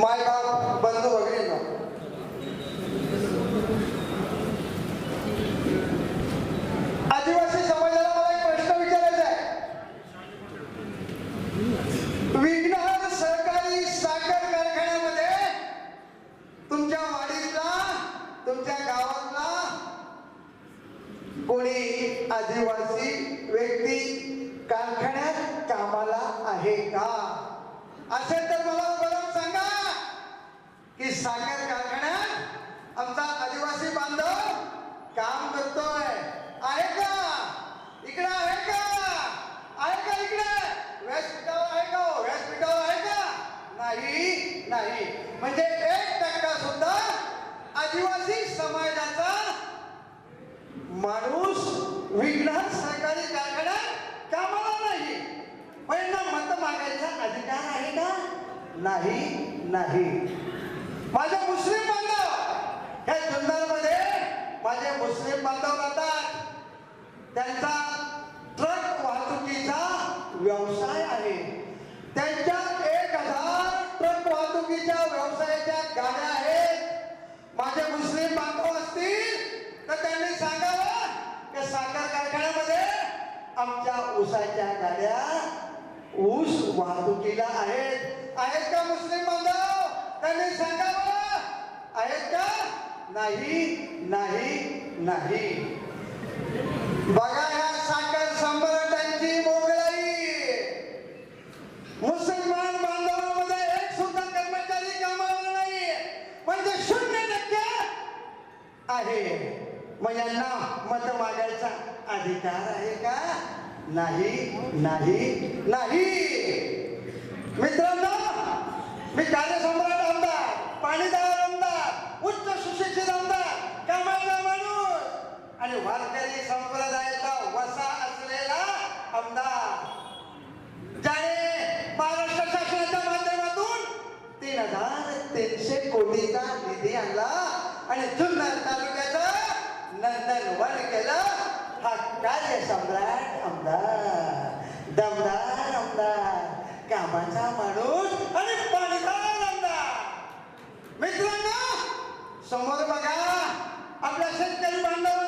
माय बाप बंधू ना आदिवासी समाजाला मला एक प्रश्न विचारायचा आहे. विघ्नहर सहकारी साखर कारखान्यामध्ये तुमच्या वाडीतला तुमच्या गावातला कोणी आदिवासी व्यक्ती कारखान्यात कामाला आहे का? असेल तर मला की साखर कारखान्यात आमचा आदिवासी बांधव काम करतोय. आहे का? इकडे आहे का? आहे का इकडे? व्यासपीठावर आहे का हो? व्यासपीठावर आहे का? नाही नाही. म्हणजे एक टक्का सुद्धा आदिवासी समाजाचा माणूस विघ्नात सरकारी कारखान्यात कामाला नाही. पण मत मागायचा अधिकार आहे का? नाही नाही. माझे मुस्लिम बांधव! या जुन्नरमध्ये माझे मुस्लिम बांधव राहतात. त्यांचा ट्रक वाहतुकीचा व्यवसाय आहे. त्यांच्या एक हजार ट्रक वाहतुकीच्या व्यवसायाच्या गाड्या आहेत. माझे मुस्लिम बांधव असतील तर त्यांनी सांगावं की साखर कारखान्यामध्ये आमच्या ऊसाच्या गाड्या ऊस वाहतुकीला आहेत. आहेत का मुस्लिम बांधव त्यांनी सांगावं आहेत नाही नाही नाही. बघा ह्या साखर सम्राटांची मोगलाई. मुसलमान बांधवांमध्ये एक सुद्धा कर्मचारी कामावर नाही. म्हणजे शून्य टक्के आहे. मग यांना मत मागायचा अधिकार आहे का? नाही नाही नाही. मित्रांनो मी कार्यसम्राट आमदार पाणीदार आमदार उच्च सुशिक्षित आमदार कामाचा माणूस आणि वारकरी संप्रदायाचा वसा असलेला आमदार. ज्याने महाराष्ट्र शासनाच्या माध्यमातून तीन हजार तीनशे कोटीचा निधी आणला आणि जुन्नर तालुक्याचं नंदनवन केलं. हा कार्य सम्राट आमदार दमदार आमदार कामाचा माणूस आणि पाणीदार आमदार. मित्रांनो समोर बघा आपल्या शेतकरी बांधव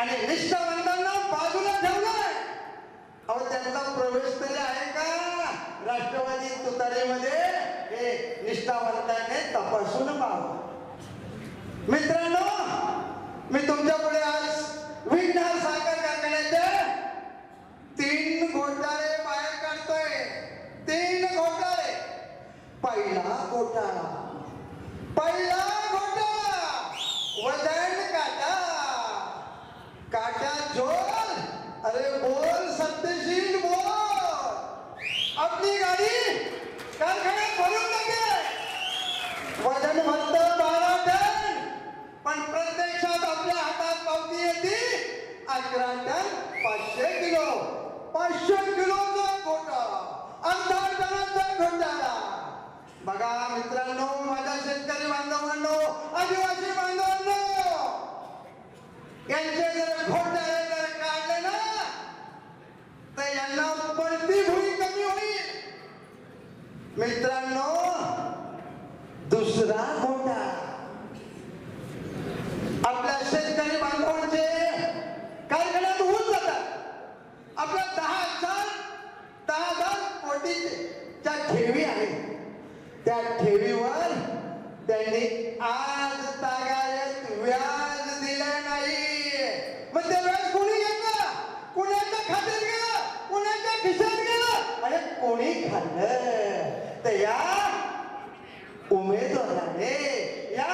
आणि निष्ठावंतांना बाजूला ठेवलंय. अहो त्यांचा प्रवेश तरी आहे का? राष्ट्रवादी तुतारीमध्ये हे निष्ठावंताने तपासून पाहावं. मित्र मी तुमच्यापुढे आज विघ्नार साखर कारखान्याचे तीन घोटाळे बाहेर काढतोय तीन घोटाळे पहिला घोटाळा पहिला घोटाळा वजन काटा काटा जोर अरे बोल सत्यशील बोल आपली गाडी कारखान्यात भरून टाके वजन म्हणत बारा टन पण प्रत्यक्षात आपल्या हातात पावती येते अकरा टन पाचशे किलो. पाचशे किलोचा घोटाळा अर्धा टनाचा घोटाळा. बघा मित्रांनो माझ्या शेतकरी बांधवांनो आदिवासी बांधवांनो. यांचे जर घोटाळे जर काढले ना तर यांना पडती भुई कमी होईल मित्रांनो दुसरा घोटाळा आपल्या शेतकरी बांधवांचे कारखान्यात होऊन जातात आपल्या दहा हजार दहा हजार कोटीच्या ठेवी आहेत त्या ठेवीवर त्यांनी आज तागायत व्याज दिलं नाही. मग ते व्याज कोणी घेतलं कुणाच्या खात्यात गेलं? कुणाच्या खिशात गेलं? आणि कोणी खाल्लं? तर या उमेदवाराने या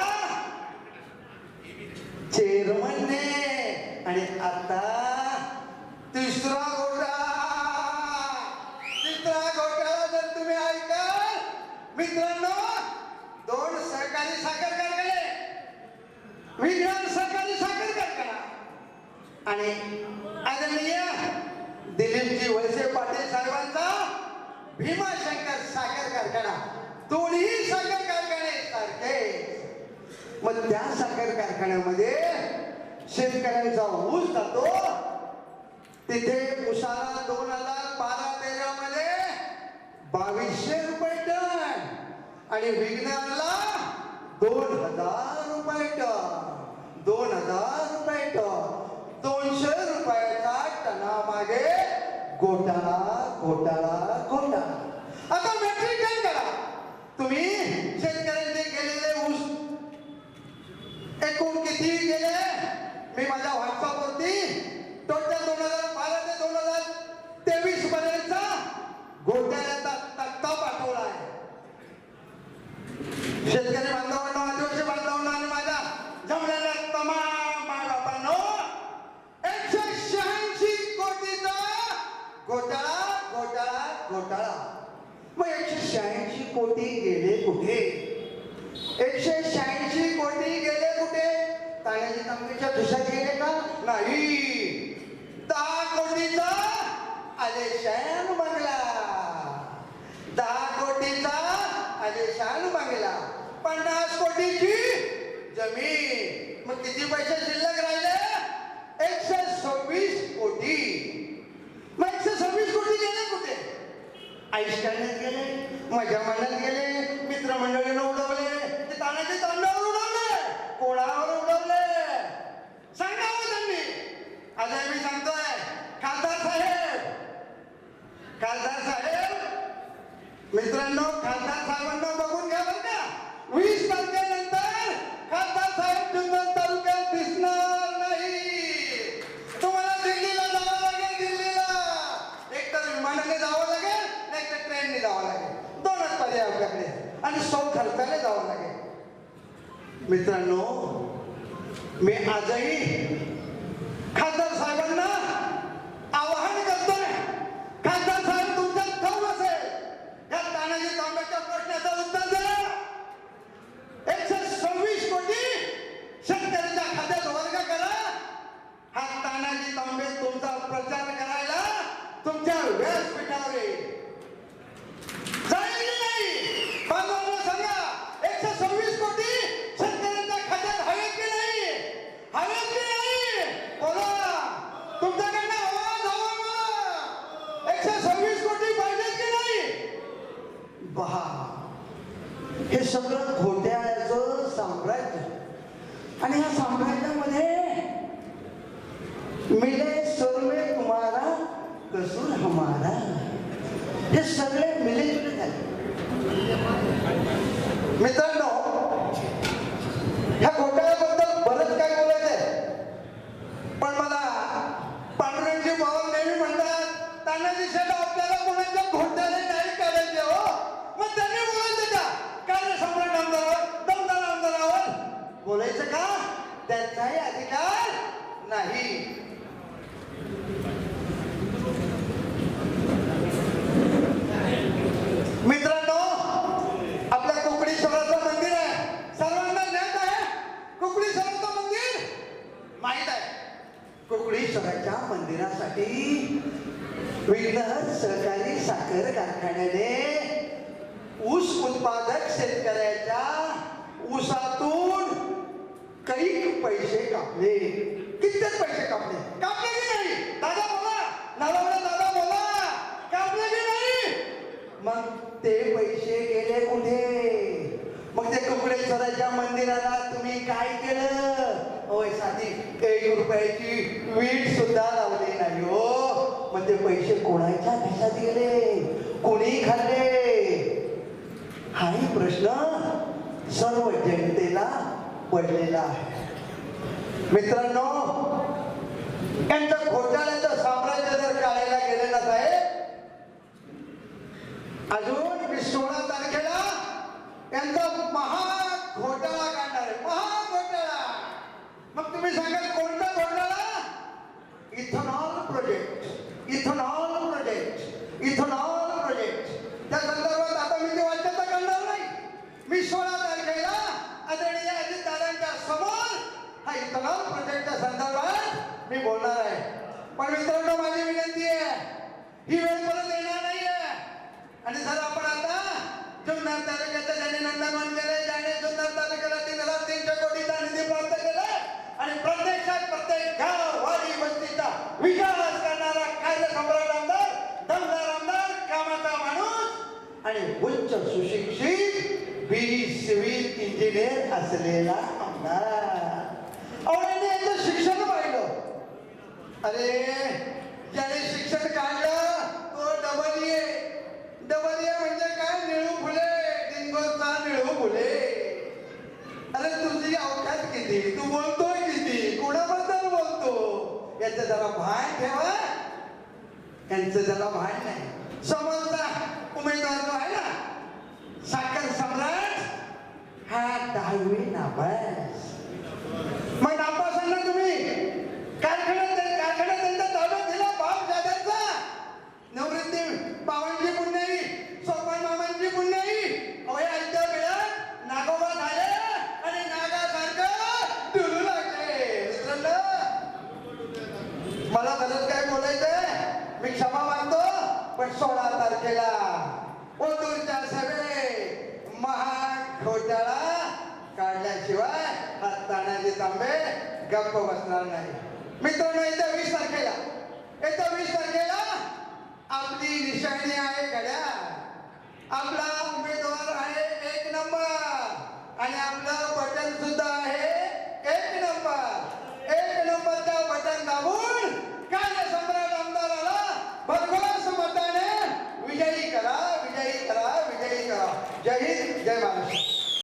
चेअरमनने आणि आता तिसरा घोटाळा तिसरा घोटाळा जर तुम्ही ऐकाल मित्रांनो दोन सहकारी साखर कारखाने विज्ञान सहकारी साखर कारखाना आणि आदरणीय दिलीपजी वळसे पाटील साहेबांचा भीमाशंकर साखर कारखाना दोन्ही साखर मग त्या साखर कारखान्यामध्ये शेतकऱ्यांचा ऊस जातो. तिथे उसाला दोन हजार बारा तेरा मध्ये बावीसशे रुपये टन आणि विज्ञानला दोन हजार रुपये टन. दोन हजार रुपये टन. दोनशे रुपयाचा टनामागे घोटाळा घोटाळा घोटाळा. आता मेट्रिक टन करा? तुम्ही शेतकऱ्यांचे केलेले ऊस एकूण किती गेले? मी माझ्या व्हॉट्सअपवरती टोटल दोन हजार बारा ते दोन हजार तेवीस पर्यंतचा घोटाळ्याचा तक्ता पाठवला आहे शेतकरी बांधवांनो आदिवासी बांधवांनो आणि माझ्या जमलेल्या तमाम मायबापांनो एकशे शहाऐंशी कोटीचा घोटाळा घोटाळा घोटाळा मग एकशे शहाऐंशी कोटी गेले कुठे एकशे शहाऐंशी कोटी गेले कुठे ताण्याची तांबीच्या खिशात गेले का नाही दहा कोटीचा आलेशान बंगला. दहा कोटीचा आलेशान बंगला. पन्नास कोटीची जमीन. मग किती पैसे शिल्लक राहिले? एकशे सव्वीस कोटी. मग एकशे सव्वीस कोटी गेले कुठे? आयुष्यात गेले माझ्या मनात गेले मित्रमंडळीनं उडवले मित्रांनो मी आजही खासदार साहेबांना आवाहन करतोय खासदार साहेब तुमच्यात ठाऊक असेल या तानाजी तांब्याच्या प्रश्नाचं उत्तर द्या एकशे सव्वीस कोटी शेतकऱ्याच्या खात्यात वर्ग करा हा तानाजी तांबे तुमचा प्रचार करायला तुमच्या व्यासपीठावर येईल जाईल की नाही बांधवांना सांगा एकशे सव्वीस कोटी शेतकऱ्यांच्या खात्यात हवेत की नाही हवेत की नाही बोला तुमच्याकडनं आवाज हवा मला एकशे सव्वीस कोटी पाहिजेत की नाही? पहा हे सगळं घोट्याळ्याचं साम्राज्य आणि या साम्राज्यामध्ये मिले सर्वे तुम्हारा कसूर हमारा हे सगळे मिले जुले झाले मित्रांनो ह्या घोटाळ्याबद्दल बरंच काय बोलायचं आहे पण मला पांडुरंगजी पवार नेहमी म्हणतात तानाजी शेठ आपल्याला कोणाच्या घोटाळे नाही करायचे हो मग त्यांनी बोलायचं का कार्य सम्राट आमदारावर दमदार आमदारावर बोलायचं का त्यांचाही अधिकार नाही मित्रांनो आपल्या कोकणेश्वराचं मंदिर आहे सर्वांना ज्ञात आहे कोकणेश्वराचं मंदिर माहीत आहे कोकणेश्वराच्या मंदिरासाठी विघ्नहर सहकारी साखर कारखान्याने ऊस उत्पादक शेतकऱ्याच्या उसातून काही पैसे कापले. कित्येक पैसे कापले? कापले की नाही? दादा बोला. नावाला दादा बोला. कापले की नाही? मग ते पैसे गेले कुठे? मग ते कपडेश्वराच्या मंदिराला तुम्ही काय केलं? होय साधी एक रुपयाची वीट सुद्धा लावली नाही हो. मग ते पैसे कोणाच्या खिशात गेले? कोणी खाल्ले? हाही प्रश्न. सर्व जनतेला पडलेला आहे मित्रांनो यांचं घोटाळ्याचं साम्राज्य जर काढायला गेले ना साहेब अजून मी सोळा तारखेला यांचा महा घोटाळा काढणार आहे महा घोटाळा मग तुम्ही सांगा ही वेळ परत येणार नाहीये. आणि जर आपण आता जुन्नर तालुक्याचं ज्याने नंदनवन केलंय ज्याने जुन्नर तालुक्याला तीन हजार तीनशे कोटी आणि प्रत्यक्षात प्रत्येक गाव वाडी वस्तीचा विकास करणारा कायदा सम्राट आमदार दमदार आमदार कामाचा माणूस आणि उच्च सुशिक्षित बी सिव्हिल इंजिनियर असलेला आमदार. अहो याचं शिक्षण पाहिलं. अरे ज्याने शिक्षण काढलं डबल म्हणजे काय? निळू फुले. डिंगोचा निळू फुले. अरे तुझी अवकाश किती? तू बोलतोय किती? कोणाबद्दल बोलतो? याचं जरा भान ठेवा यांचं जरा भान नाही. समजता उमेदवार जो आहे ना? साखर सम्राट? हा दहावी नापास. मग नापासांना तुम्ही? काय खेळ तांबे गप्प बसणार नाही मित्रांनो येत्या वीस तारखेला येत्या वीस तारखेला आपली निशाणी आहे घड्या आपला उमेदवार आहे एक नंबर आणि आपलं बटन सुद्धा आहे एक नंबर एक नंबरचा बटन दाबून